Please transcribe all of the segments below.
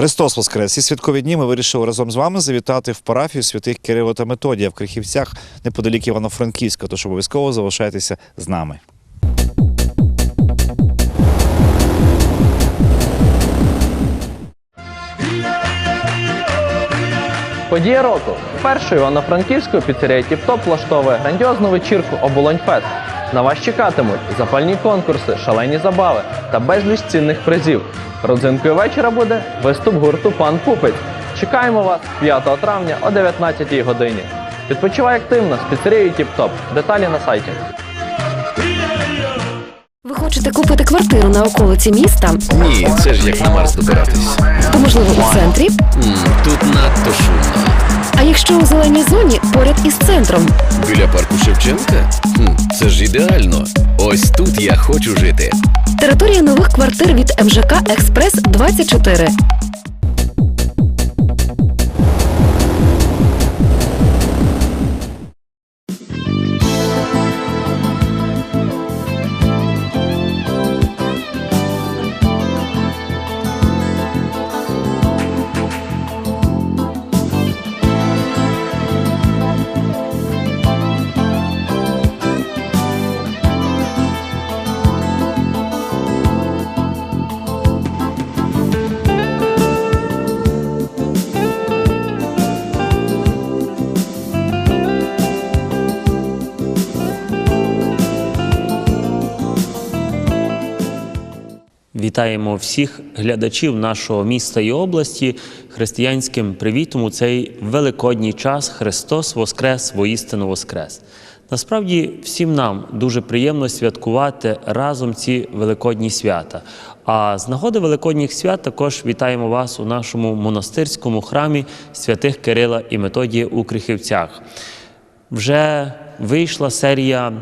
Христос Воскрес! І святкові дні ми вирішили разом з вами завітати в парафію святих Кирило та Методія в Крихівцях неподалік Івано-Франківська. Тож обов'язково залишайтеся з нами. Подія року. Першу івано-франківську піцерія Тіп-Топ влаштовує грандіозну вечірку Оболонь Фест. На вас чекатимуть запальні конкурси, шалені забави та безліч цінних призів. Родзинкою вечора буде виступ гурту Пан Пупець. Чекаємо вас 5 травня о 19 годині. Відпочивай активно з піцерією Тіп-Топ. Деталі на сайті. Ви хочете купити квартиру на околиці міста? Ні, це ж як на Марс добиратись. То можливо у центрі? М, Тут надто шумно. А якщо у зеленій зоні поряд із центром? Біля парку Шевченка? Хм, це ж ідеально. Ось тут я хочу жити. Територія нових квартир від МЖК Експрес 24. Вітаємо всіх глядачів нашого міста і області християнським привітом у цей великодній час Христос Воскрес, воістину Воскрес. Насправді всім нам дуже приємно святкувати разом ці великодні свята. А з нагоди великодніх свят також вітаємо вас у нашому монастирському храмі святих Кирила і Методія у Крихівцях. Вже вийшла серія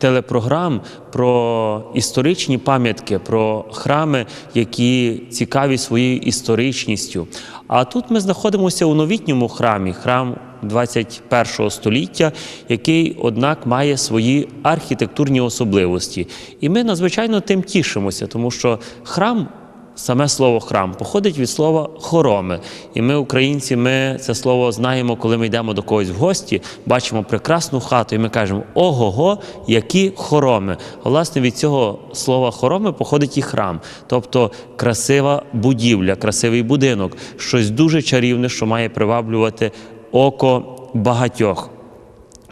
телепрограм про історичні пам'ятки, про храми, які цікаві своєю історичністю. А тут ми знаходимося у новітньому храмі, храм 21 століття, який, однак, має свої архітектурні особливості. І ми надзвичайно тим тішимося, тому що храм. Саме слово храм походить від слова хороми. І ми, українці, ми це слово знаємо, коли ми йдемо до когось в гості, бачимо прекрасну хату, і ми кажемо ого-го, які хороми. Власне, від цього слова хороми походить і храм, тобто красива будівля, красивий будинок, щось дуже чарівне, що має приваблювати око багатьох.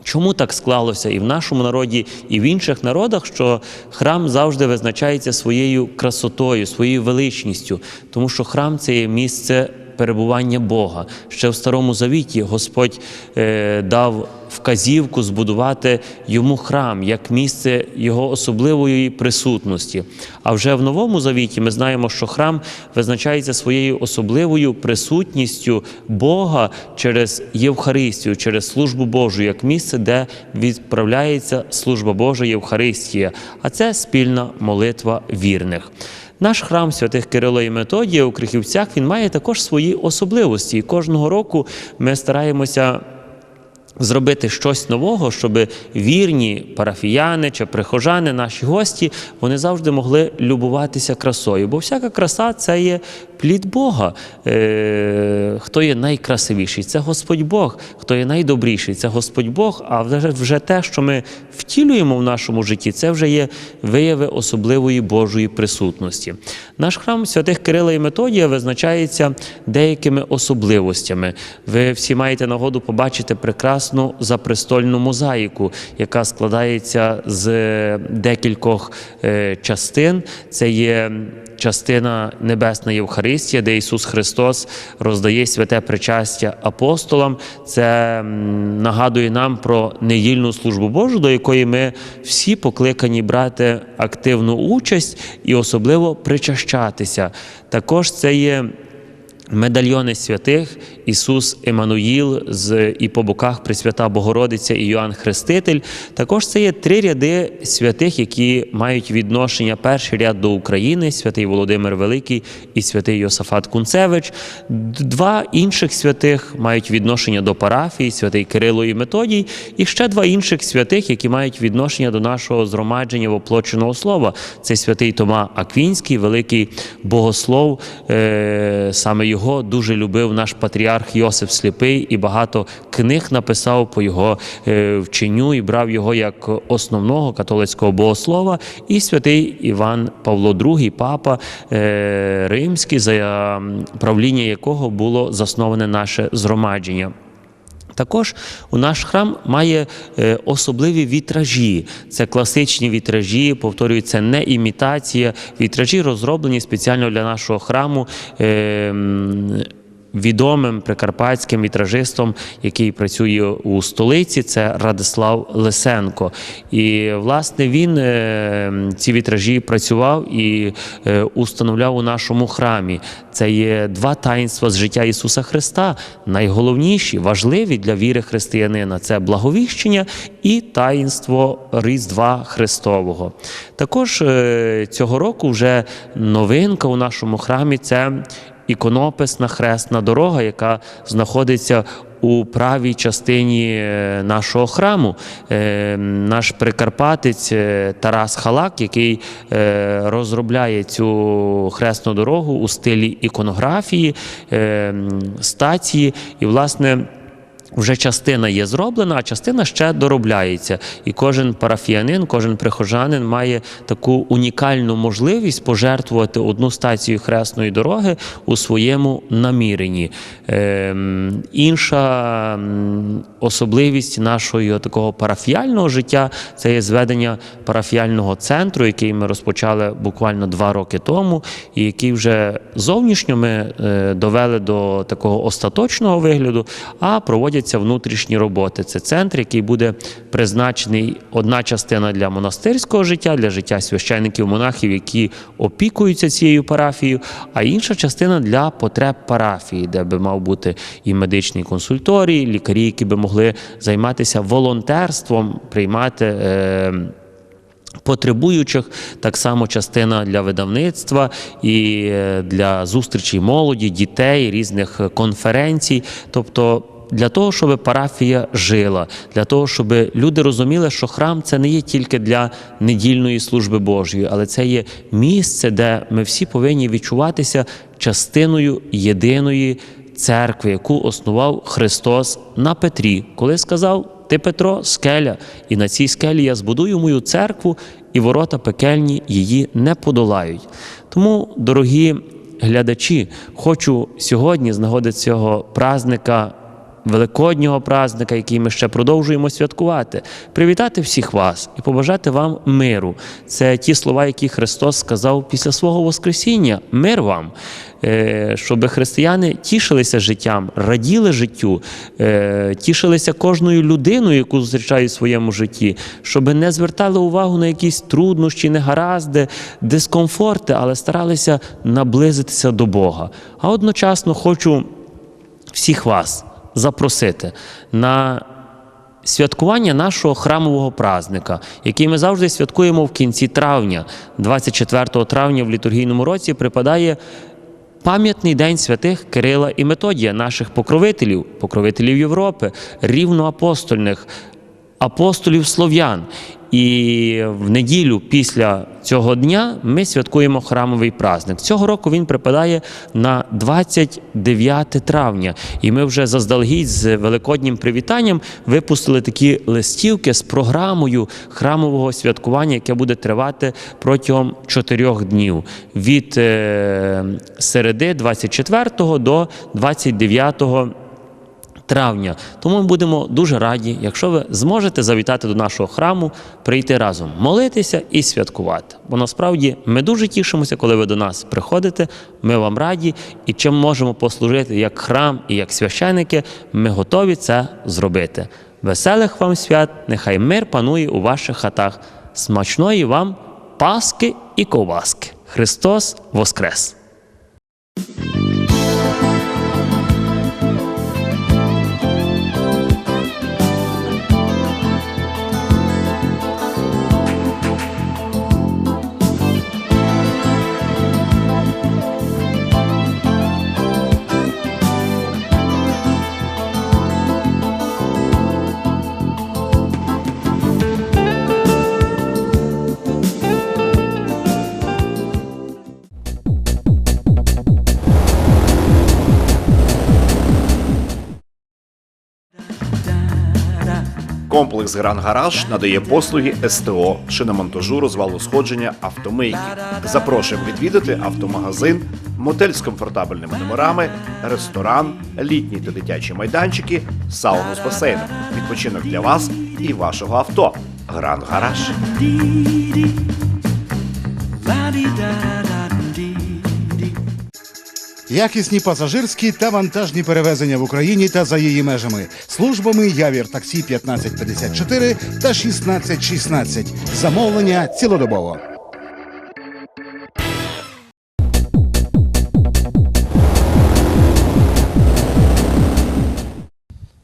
Чому так склалося і в нашому народі, і в інших народах, що храм завжди визначається своєю красотою, своєю величністю, тому що храм це є місце перебування Бога. Ще в Старому Завіті Господь е, дав вказівку збудувати йому храм як місце його особливої присутності. А вже в Новому Завіті ми знаємо, що храм визначається своєю особливою присутністю Бога через Євхаристію, через службу Божу, як місце, де відправляється служба Божа Євхаристія, а це спільна молитва вірних. Наш храм святих Кирила і Методія у Крихівцях він має також свої особливості. І кожного року ми стараємося зробити щось нового, щоб вірні парафіяни чи прихожани, наші гості, вони завжди могли любуватися красою. Бо всяка краса це є плід Бога. Е, хто є найкрасивіший? Це Господь Бог. Хто є найдобріший? Це Господь Бог. А вже, те, що ми втілюємо в нашому житті, це вже є вияви особливої Божої присутності. Наш храм святих Кирила і Методія визначається деякими особливостями. Ви всі маєте нагоду побачити прекрасну запрестольну мозаїку, яка складається з декількох е, частин. Це є частина Небесна Євхаристія, де Ісус Христос роздає святе причастя апостолам. Це нагадує нам про недільну службу Божу, до якої ми всі покликані брати активну участь і особливо причащатися. Також це є медальйони святих Ісус Еммануїл з і по боках Пресвята Богородиця і Йоанн Хреститель. Також це є три ряди святих, які мають відношення. Перший ряд до України, святий Володимир Великий і святий Йосафат Кунцевич. Два інших святих мають відношення до парафії, святий Кирило і Методій, і ще два інших святих, які мають відношення до нашого згромадження воплоченого слова. Це святий Тома Аквінський, великий богослов. Е, Саме його дуже любив наш патріарх Йосиф Сліпий і багато книг написав по його е, вченню і брав його як основного католицького богослова. І святий Іван Павло II, папа е, римський, за правління якого було засноване наше згромадження. Також у наш храм має е, особливі вітражі. Це класичні вітражі, повторюю, не імітація. Вітражі розроблені спеціально для нашого храму. Відомим прикарпатським вітражистом, який працює у столиці, це Радислав Лисенко. І власне він е, ці вітражі працював і е, установляв у нашому храмі. Це є два таїнства з життя Ісуса Христа, найголовніші, важливі для віри християнина це благовіщення і таїнство Різдва Христового. Також е, цього року вже новинка у нашому храмі це іконописна хресна дорога, яка знаходиться у правій частині е, нашого храму. Е, Наш прикарпатець е, Тарас Халак, який розробляє цю хресну дорогу у стилі іконографії, стації, і, власне, вже частина є зроблена, а частина ще доробляється. І кожен парафіянин, кожен прихожанин має таку унікальну можливість пожертвувати одну стацію хресної дороги у своєму наміренні. Ем, інша особливість нашого такого парафіяльного життя це є зведення парафіяльного центру, який ми розпочали буквально два роки тому, і який вже зовнішньо ми е, довели до такого остаточного вигляду, а проводяться внутрішні роботи. Це центр, який буде призначений одна частина для монастирського життя, для життя священників, монахів, які опікуються цією парафією, а інша частина для потреб парафії, де би мав бути і медичний консульторій, лікарі, які би могли займатися волонтерством, приймати. Е- Потребуючих так само частина для видавництва і е, для зустрічей молоді, дітей, різних конференцій. Тобто для того, щоб парафія жила, для того, щоб люди розуміли, що храм це не є тільки для недільної служби Божої, але це є місце, де ми всі повинні відчуватися частиною єдиної церкви, яку основав Христос на Петрі, коли сказав. Ти, Петро, скеля, і на цій скелі я збудую мою церкву, і ворота пекельні її не подолають. Тому, дорогі глядачі, хочу сьогодні з нагоди цього праздника, великоднього праздника, який ми ще продовжуємо святкувати, привітати всіх вас і побажати вам миру. Це ті слова, які Христос сказав після свого Воскресіння. Мир вам. Е, Щоб християни тішилися життям, раділи життю, е, тішилися кожною людиною, яку зустрічають в своєму житті, щоб не звертали увагу на якісь труднощі, негаразди, дискомфорти, але старалися наблизитися до Бога. А одночасно хочу всіх вас запросити на святкування нашого храмового празника, який ми завжди святкуємо в кінці травня, 24 травня в літургійному році, припадає. Пам'ятний день святих Кирила і Методія, наших покровителів, покровителів Європи, рівноапостольних апостолів слов'ян. І в неділю після цього дня ми святкуємо храмовий праздник. Цього року він припадає на 29 травня. І ми вже заздалегідь з великоднім привітанням випустили такі листівки з програмою храмового святкування, яке буде тривати протягом чотирьох днів від е, середи 24 до 29 травня. Тому ми будемо дуже раді, якщо ви зможете завітати до нашого храму, прийти разом, молитися і святкувати. Бо насправді ми дуже тішимося, коли ви до нас приходите. Ми вам раді, і чим можемо послужити як храм і як священики, ми готові це зробити. Веселих вам свят, нехай мир панує у ваших хатах. Смачної вам паски і ковбаски. Христос Воскрес! Комплекс Гран Гараж надає послуги СТО, шиномонтажу, розвалу сходження автомийки. Запрошуємо відвідати автомагазин, мотель з комфортабельними номерами, ресторан, літні та дитячі майданчики, сауну з басейном, відпочинок для вас і вашого авто. Гран Гараж. Якісні пасажирські та вантажні перевезення в Україні та за її межами. Службами Явір таксі 1554 та 1616. Замовлення цілодобово.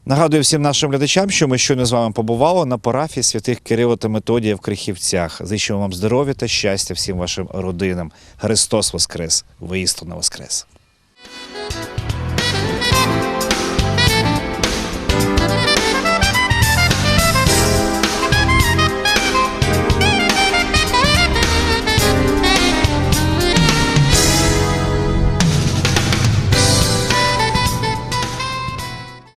Нагадую всім нашим глядачам, що ми щойно з вами побували на парафії святих Кирило та Методія в Крихівцях. Зичимо вам здоров'я та щастя всім вашим родинам. Христос Воскрес! Воістину Воскрес!